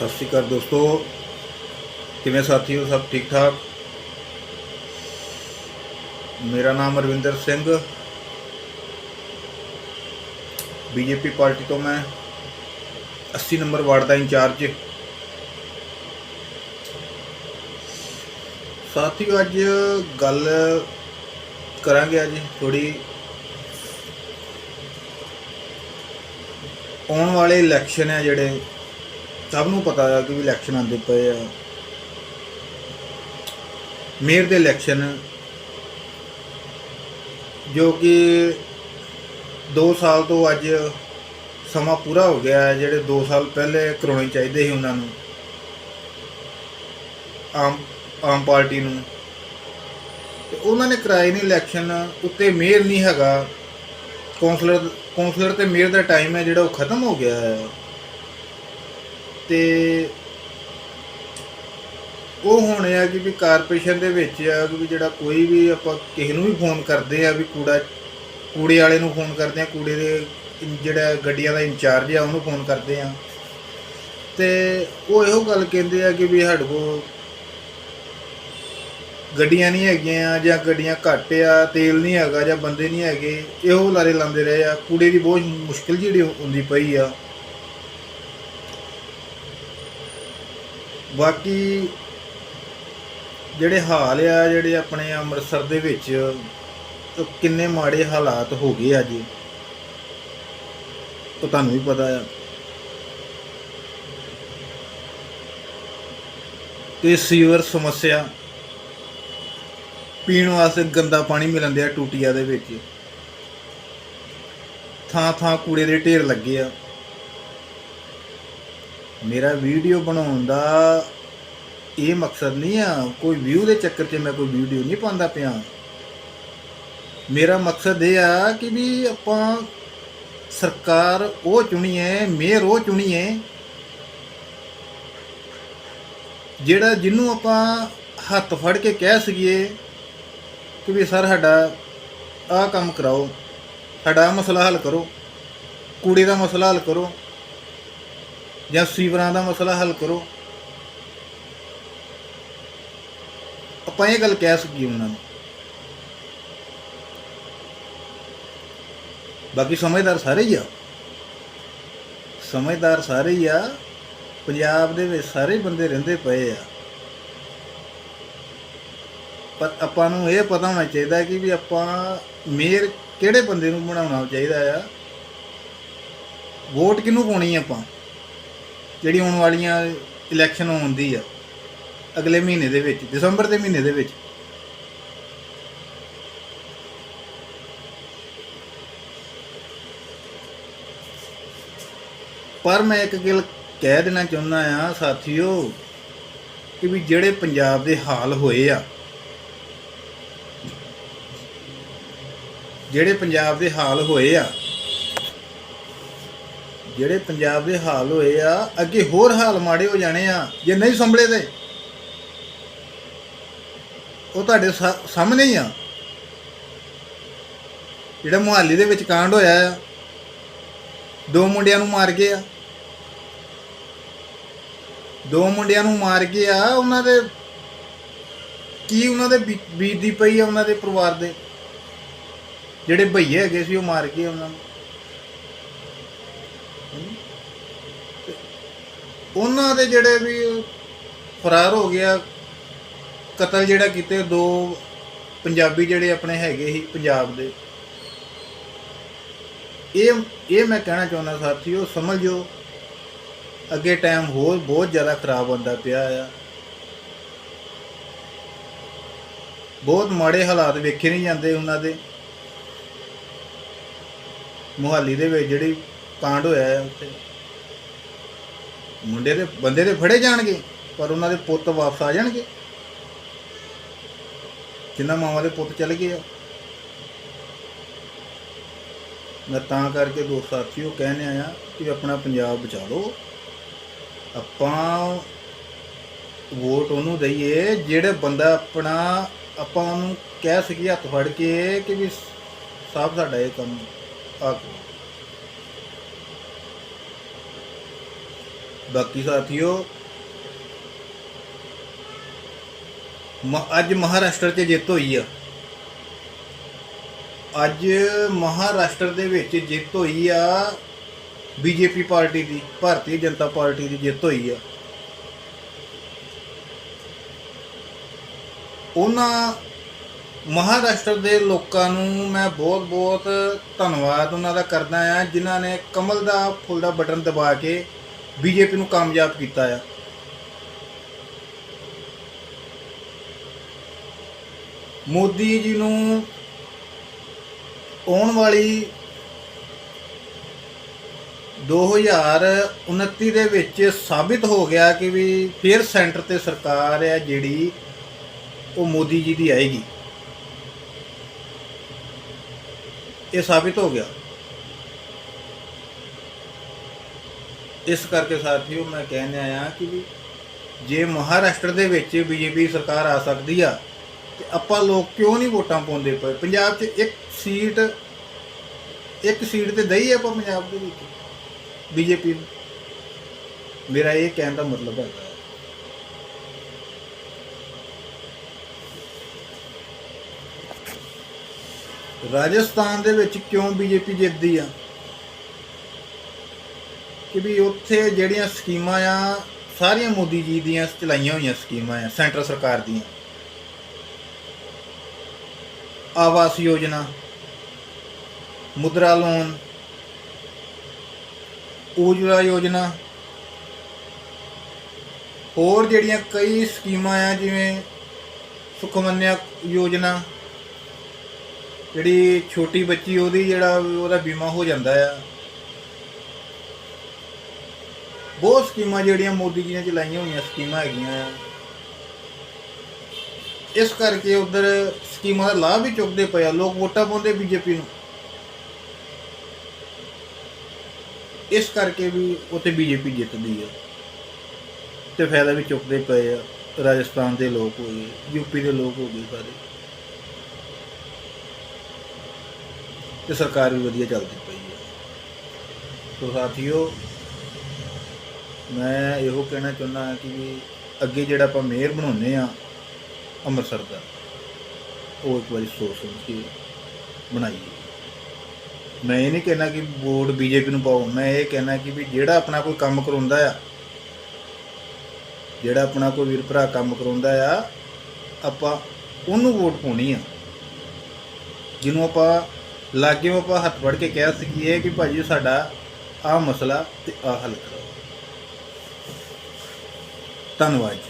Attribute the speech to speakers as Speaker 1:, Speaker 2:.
Speaker 1: ਸਤਿ ਸ਼੍ਰੀ ਅਕਾਲ ਦੋਸਤੋ। ਕਿਵੇਂ ਸਾਥੀਓ ਸਭ ਠੀਕ ਠਾਕ? ਮੇਰਾ ਨਾਮ ਅਰਵਿੰਦਰ ਸਿੰਘ। ਬੀਜੇਪੀ ਪਾਰਟੀ ਤੋਂ ਮੈਂ 80 ਨੰਬਰ ਵਾਰਡ ਦਾ ਇੰਚਾਰਜ। ਸਾਥੀਓ, ਅੱਜ ਗੱਲ ਕਰਾਂਗੇ ਅੱਜ ਥੋੜੀ ਆਉਣ ਵਾਲੇ ਇਲੈਕਸ਼ਨ ਆ ਜਿਹੜੇ। ਸਭ ਨੂੰ ਪਤਾ ਆ ਕਿ ਵੀ ਇਲੈਕਸ਼ਨ ਆਉਂਦੇ ਪਏ ਆ। ਮੇਅਰ ਦੇ ਇਲੈਕਸ਼ਨ ਜੋ ਕਿ 2 ਸਾਲ ਤੋਂ ਅੱਜ ਸਮਾਂ ਪੂਰਾ ਹੋ ਗਿਆ ਹੈ, ਜਿਹੜੇ 2 ਸਾਲ ਪਹਿਲੇ ਕਰਾਉਣੇ ਚਾਹੀਦੇ ਸੀ ਉਹਨਾਂ ਨੂੰ। ਆਮ ਆਮ ਪਾਰਟੀ ਨੂੰ। ਤੇ ਉਹਨਾਂ ਨੇ ਕਰਾਏ ਨਹੀਂ ਇਲੈਕਸ਼ਨ ਉੱਤੇ ਮੇਅਰ ਨਹੀਂ ਹੈਗਾ। ਕੌਂਸਲਰ ਕੌਂਸਲਰ ਤੇ ਮੇਅਰ ਦਾ ਟਾਈਮ ਹੈ ਜਿਹੜਾ ਉਹ ਖਤਮ ਹੋ ਗਿਆ ਹੈ। ਤੇ ਉਹ ਹੋਣੇ ਆ ਕਿ ਵੀ ਕਾਰਪੋਰੇਸ਼ਨ ਦੇ ਵਿੱਚ ਆ ਕਿ ਵੀ ਜਿਹੜਾ ਕੋਈ ਵੀ ਆਪਾਂ ਕਿਸੇ ਨੂੰ ਵੀ ਫੋਨ ਕਰਦੇ ਆ ਵੀ ਕੂੜਾ, ਕੂੜੇ ਵਾਲੇ ਨੂੰ ਫੋਨ ਕਰਦੇ ਆ, ਕੂੜੇ ਦੇ ਜਿਹੜਾ ਗੱਡੀਆਂ ਦਾ ਇੰਚਾਰਜ ਆ ਉਹਨੂੰ ਫੋਨ ਕਰਦੇ ਆ। ਤੇ ਉਹ ਇਹੋ ਗੱਲ ਕਹਿੰਦੇ ਆ ਕਿ ਵੀ ਸਾਡੇ ਕੋਲ ਗੱਡੀਆਂ ਨਹੀਂ ਹੈਗੀਆਂ ਜਾਂ ਗੱਡੀਆਂ ਘੱਟ ਆ, ਤੇਲ ਨਹੀਂ ਹੈਗਾ ਜਾਂ ਬੰਦੇ ਨਹੀਂ ਹੈਗੇ, ਇਹੋ ਲਾਰੇ ਲਾਉਂਦੇ ਰਹੇ ਆ। ਕੂੜੇ ਦੀ ਬਹੁਤ ਮੁਸ਼ਕਿਲ ਜਿਹੜੀ ਹੁੰਦੀ ਪਈ ਆ। ਬਾਕੀ ਜਿਹੜੇ ਹਾਲ ਆ, ਜਿਹੜੇ ਆਪਣੇ ਅੰਮ੍ਰਿਤਸਰ ਦੇ ਵਿੱਚ ਕਿੰਨੇ ਮਾੜੇ ਹਾਲਾਤ ਹੋ ਗਏ ਆ ਜੀ ਉਹ ਤੁਹਾਨੂੰ ਵੀ ਪਤਾ ਆ। ਤੇ ਸੀਵਰ ਸਮੱਸਿਆ, ਪੀਣ ਵਾਸਤੇ ਗੰਦਾ ਪਾਣੀ ਮਿਲਣ ਦਿਆ ਟੂਟੀਆਂ ਦੇ ਵਿੱਚ। ਥਾਂ ਥਾਂ ਕੂੜੇ ਦੇ ਢੇਰ ਲੱਗੇ ਆ। ਮੇਰਾ ਵੀਡੀਓ ਬਣਾਉਣ ਦਾ ਇਹ ਮਕਸਦ ਨਹੀਂ ਆ, ਕੋਈ ਵਿਊ ਦੇ ਚੱਕਰ 'ਚ ਮੈਂ ਕੋਈ ਵੀਡੀਓ ਨਹੀਂ ਪਾਉਂਦਾ ਪਿਆ। ਮੇਰਾ ਮਕਸਦ ਇਹ ਆ ਕਿ ਵੀ ਆਪਾਂ ਸਰਕਾਰ ਉਹ ਚੁਣੀਏ ਮੇਅਰ ਉਹ ਚੁਣੀਏ, ਜਿਹੜਾ ਜਿਹਨੂੰ ਆਪਾਂ ਹੱਥ ਫੜ ਕੇ ਕਹਿ ਸਕੀਏ ਕਿ ਵੀ ਸਰ ਸਾਡਾ ਆਹ ਕੰਮ ਕਰਾਓ, ਸਾਡਾ ਆਹ ਮਸਲਾ ਹੱਲ ਕਰੋ, ਕੂੜੇ ਦਾ ਮਸਲਾ ਹੱਲ ਕਰੋ ਜਾਂ ਸੀਵਰਾਂ ਦਾ ਮਸਲਾ ਹੱਲ ਕਰੋ। ਆਪਾਂ ਇਹ ਗੱਲ ਕਹਿ ਸਕੀਏ ਉਹਨਾਂ ਨੂੰ। ਬਾਕੀ ਸਮਝਦਾਰ ਸਾਰੇ ਹੀ ਆ। ਸਮਝਦਾਰ ਸਾਰੇ ਹੀ ਆ। ਪੰਜਾਬ ਦੇ ਵਿੱਚ ਸਾਰੇ ਬੰਦੇ ਰਹਿੰਦੇ ਪਏ ਆ। ਪਰ ਆਪਾਂ ਨੂੰ ਇਹ ਪਤਾ ਹੋਣਾ ਚਾਹੀਦਾ ਕਿ ਵੀ ਆਪਾਂ ਮੇਅਰ ਕਿਹੜੇ ਬੰਦੇ ਨੂੰ ਬਣਾਉਣਾ ਚਾਹੀਦਾ ਆ। ਵੋਟ ਕਿਹਨੂੰ ਪਾਉਣੀ ਆਪਾਂ? ਜਿਹੜੀ ਆਉਣ ਵਾਲੀਆਂ ਇਲੈਕਸ਼ਨ ਹੁੰਦੀ ਆ, ਅਗਲੇ ਮਹੀਨੇ ਦੇ ਵਿੱਚ, ਦਸੰਬਰ ਦੇ ਮਹੀਨੇ ਦੇ ਵਿੱਚ। ਪਰ ਮੈਂ ਇੱਕ ਗੱਲ ਕਹਿ ਦੇਣਾ ਚਾਹੁੰਦਾ ਆ, ਸਾਥੀਓ, ਕਿ ਵੀ ਜਿਹੜੇ ਪੰਜਾਬ ਦੇ ਹਾਲ ਹੋਏ ਆ, ਜਿਹੜੇ ਪੰਜਾਬ ਦੇ ਹਾਲ ਹੋਏ ਆ ਜਿਹੜੇ ਪੰਜਾਬ ਦੇ ਹਾਲ ਹੋਏ ਆ, ਅੱਗੇ ਹੋਰ ਹਾਲ ਮਾੜੇ ਹੋ ਜਾਣੇ ਆ, ਜੇ ਨਹੀਂ ਸੰਭਲੇ ਤੇ। ਉਹ ਤੁਹਾਡੇ ਸਾਹਮਣੇ ਹੀ ਆ। ਜਿਹੜਾ ਮੁਹਾਲੀ ਦੇ ਵਿੱਚ ਕਾਂਡ ਹੋਇਆ ਆ, ਦੋ ਮੁੰਡਿਆਂ ਨੂੰ ਮਾਰ ਗਏ ਆ। ਦੋ ਮੁੰਡਿਆਂ ਨੂੰ ਮਾਰ ਕੇ ਆ, ਉਹਨਾਂ ਦੇ ਕੀ ਉਹਨਾਂ ਦੇ ਬੀ- ਬੀਤਦੀ ਪਈ ਆ ਉਹਨਾਂ ਦੇ ਪਰਿਵਾਰ ਦੇ। ਜਿਹੜੇ ਭਈਏ ਹੈਗੇ ਸੀ, ਉਹ ਮਾਰ ਕੇ ਉਹਨਾਂ ਨੂੰ ਹਮ? ਤੇ ਉਹਨਾਂ ਦੇ ਜਿਹੜੇ ਵੀ ਫਰਾਰ ਹੋ ਗਿਆ ਕਤਲ ਜਿਹੜਾ ਕੀਤੇ, ਦੋ ਪੰਜਾਬੀ ਜਿਹੜੇ ਆਪਣੇ ਹੈਗੇ ਸੀ ਪੰਜਾਬ ਦੇ। ਇਹ ਇਹ ਮੈਂ ਕਹਿਣਾ ਚਾਹੁੰਦਾ ਸਾਥੀਓ, ਸਮਝੋ ਅੱਗੇ ਟਾਈਮ ਹੋਰ ਬਹੁਤ ਜ਼ਿਆਦਾ ਖਰਾਬ ਹੁੰਦਾ ਪਿਆ ਆ। ਬਹੁਤ ਮਾੜੇ ਹਾਲਾਤ ਵੇਖੇ ਨਹੀਂ ਜਾਂਦੇ ਉਹਨਾਂ ਦੇ। ਮੁਹਾਲੀ ਦੇ ਵਿੱਚ ਜਿਹੜੀ ਕਾਂਡ ਹੋਇਆ ਹੈ ਉੱਥੇ। ਮੁੰਡੇ ਦੇ ਬੰਦੇ ਦੇ ਫੜੇ ਜਾਣਗੇ, ਪਰ ਉਹਨਾਂ ਦੇ ਪੁੱਤ ਵਾਪਸ ਆ ਜਾਣਗੇ। ਜਿੰਨਾ ਮਾਵਾਂ ਦੇ ਪੁੱਤ ਚਲੇ ਗਏ ਆ। ਮੈਂ ਤਾਂ ਕਰਕੇ ਦੋ ਸਾਥੀਓ ਕਹਿਣ ਆਇਆ ਕਿ ਆਪਣਾ ਪੰਜਾਬ ਬਚਾ ਲਓ। ਆਪਾਂ ਵੋਟ ਉਹਨੂੰ ਦਈਏ, ਜਿਹੜੇ ਬੰਦਾ ਆਪਣਾ, ਆਪਾਂ ਉਹਨੂੰ ਕਹਿ ਸਕੀਏ ਹੱਥ ਫੜ ਕੇ ਕਿ ਵੀ ਸਾਹਿਬ ਸਾਡਾ ਇਹ ਕੰਮ ਆ। ਕਰੋ। ਬਾਕੀ ਸਾਥੀਓ, ਮ- ਅੱਜ ਮਹਾਰਾਸ਼ਟਰ 'ਚ ਜਿੱਤ ਹੋਈ ਆ। ਅੱਜ ਮਹਾਰਾਸ਼ਟਰ ਦੇ ਵਿੱਚ ਜਿੱਤ ਹੋਈ ਆ ਬੀਜੇਪੀ ਪਾਰਟੀ ਦੀ, ਭਾਰਤੀ ਜਨਤਾ ਪਾਰਟੀ ਦੀ ਜਿੱਤ ਹੋਈ ਆ। ਉਹਨਾਂ ਮਹਾਰਾਸ਼ਟਰ ਦੇ ਲੋਕਾਂ ਨੂੰ ਮੈਂ ਬਹੁਤ-ਬਹੁਤ ਧੰਨਵਾਦ ਉਹਨਾਂ ਦਾ ਕਰਦਾ ਆ, ਜਿਨ੍ਹਾਂ ਨੇ ਕਮਲ ਦਾ ਫੁੱਲ ਦਾ ਬਟਨ ਦਬਾ ਕੇ ਬੀਜੇਪੀ ਨੂੰ ਕਾਮਯਾਬ ਕੀਤਾ ਆ। ਮੋਦੀ ਜੀ ਨੂੰ ਆਉਣ ਵਾਲੀ 2029 ਦੇ ਵਿੱਚ ਸਾਬਿਤ ਹੋ ਗਿਆ ਕਿ ਵੀ ਫਿਰ ਸੈਂਟਰ ਤੇ ਸਰਕਾਰ ਹੈ ਜਿਹੜੀ, ਉਹ ਮੋਦੀ ਜੀ ਦੀ ਆਏਗੀ। ਇਹ ਸਾਬਿਤ ਹੋ ਗਿਆ। ਇਸ ਕਰਕੇ ਸਾਥੀਓ ਮੈਂ ਕਹਿਣ ਆਇਆ ਕਿ ਵੀ ਜੇ ਮਹਾਰਾਸ਼ਟਰ ਦੇ ਵਿੱਚ ਬੀਜੇਪੀ ਸਰਕਾਰ ਆ ਸਕਦੀ ਆ, ਤੇ ਆਪਾਂ ਲੋਕ ਕਿਉਂ ਨਹੀਂ ਵੋਟਾਂ ਪਾਉਂਦੇ ਪਏ? ਪੰਜਾਬ 'ਚ ਇੱਕ ਸੀਟ ਇੱਕ ਸੀਟ ਤੇ ਦਈ ਆਪਾਂ ਪੰਜਾਬ ਦੇ ਵਿੱਚ, ਬੀਜੇਪੀ ਮੇਰਾ ਇਹ ਕਹਿਣ ਦਾ ਮਤਲਬ ਹੈ ਰਾਜਸਥਾਨ ਦੇ ਵਿੱਚ ਕਿਉਂ ਬੀਜੇਪੀ ਜਿੱਤਦੀ ਆ? ਕਿ ਵੀ ਉੱਥੇ ਜਿਹੜੀਆਂ ਸਕੀਮਾਂ ਆ, ਸਾਰੀਆਂ ਮੋਦੀ ਜੀ ਦੀਆਂ ਚਲਾਈਆਂ ਹੋਈਆਂ ਸਕੀਮਾਂ ਆ, ਸੈਂਟਰ ਸਰਕਾਰ ਦੀਆਂ। ਆਵਾਸ ਯੋਜਨਾ, ਮੁਦਰਾ ਲੋਨ ਉਜਲਾ ਯੋਜਨਾ, ਹੋਰ ਜਿਹੜੀਆਂ ਕਈ ਸਕੀਮਾਂ ਆ, ਜਿਵੇਂ ਸੁਖਮੰਨਿਆ ਯੋਜਨਾ, ਜਿਹੜੀ ਛੋਟੀ ਬੱਚੀ, ਉਹਦੀ ਜਿਹੜਾ ਉਹਦਾ ਬੀਮਾ ਹੋ ਜਾਂਦਾ ਆ। ਬਹੁਤ ਸਕੀਮਾਂ ਜਿਹੜੀਆਂ ਮੋਦੀ ਜੀ ਨੇ ਚਲਾਈਆਂ ਹੋਈਆਂ ਸਕੀਮਾਂ ਹੈਗੀਆਂ ਆ। ਇਸ ਕਰਕੇ ਉਧਰ ਸਕੀਮਾਂ ਦਾ ਲਾਭ ਵੀ ਚੁੱਕਦੇ ਪਏ ਆ, ਲੋਕ ਵੋਟਾਂ ਪਾਉਂਦੇ ਬੀਜੇਪੀ ਨੂੰ। ਇਸ ਕਰਕੇ ਵੀ ਉੱਥੇ ਬੀਜੇਪੀ ਜਿੱਤਦੀ ਆ। ਤੇ ਫਾਇਦਾ ਵੀ ਚੁੱਕਦੇ ਪਏ ਆ, ਰਾਜਸਥਾਨ ਦੇ ਲੋਕ ਹੋ ਗਏ ਯੂਪੀ ਦੇ ਲੋਕ ਹੋ ਗਏ ਸਾਰੇ। ਤੇ ਸਰਕਾਰ ਵੀ ਵਧੀਆ ਚੱਲਦੀ ਪਈ ਆ। ਸੋ ਸਾਥੀਓ ਮੈਂ ਇਹੋ ਕਹਿਣਾ ਚਾਹੁੰਦਾ ਹਾਂ ਕਿ ਵੀ ਅੱਗੇ ਜਿਹੜਾ ਆਪਾਂ ਮੇਅਰ ਬਣਾਉਨੇ ਆ ਅੰਮ੍ਰਿਤਸਰ ਦਾ, ਉਹ ਇੱਕ ਵਾਰੀ ਸੋਚ ਸਮਝ ਕੇ ਬਣਾਈਏ। ਮੈਂ ਇਹ ਨਹੀਂ ਕਹਿਣਾ ਕਿ ਵੋਟ ਬੀਜੇਪੀ ਨੂੰ ਪਾਓ, ਮੈਂ ਇਹ ਕਹਿਣਾ ਕਿ ਵੀ ਜਿਹੜਾ ਆਪਣਾ ਕੋਈ ਕੰਮ ਕਰਾਉਂਦਾ ਆ, ਜਿਹੜਾ ਆਪਣਾ ਕੋਈ ਵੀਰ ਭਰਾ ਕੰਮ ਕਰਾਉਂਦਾ ਆ, ਆਪਾਂ ਉਹਨੂੰ ਵੋਟ ਪਾਉਣੀ ਆ। ਜਿਹਨੂੰ ਆਪਾਂ ਲਾਗੇ ਆਪਾਂ ਹੱਥ ਫੜ ਕੇ ਕਹਿ ਸਕੀਏ ਕਿ ਭਾਜੀ ਸਾਡਾ ਆਹ ਮਸਲਾ ਤੇ ਆਹ ਹੱਲ ਕਰੋ। ਧੰਨਵਾਦ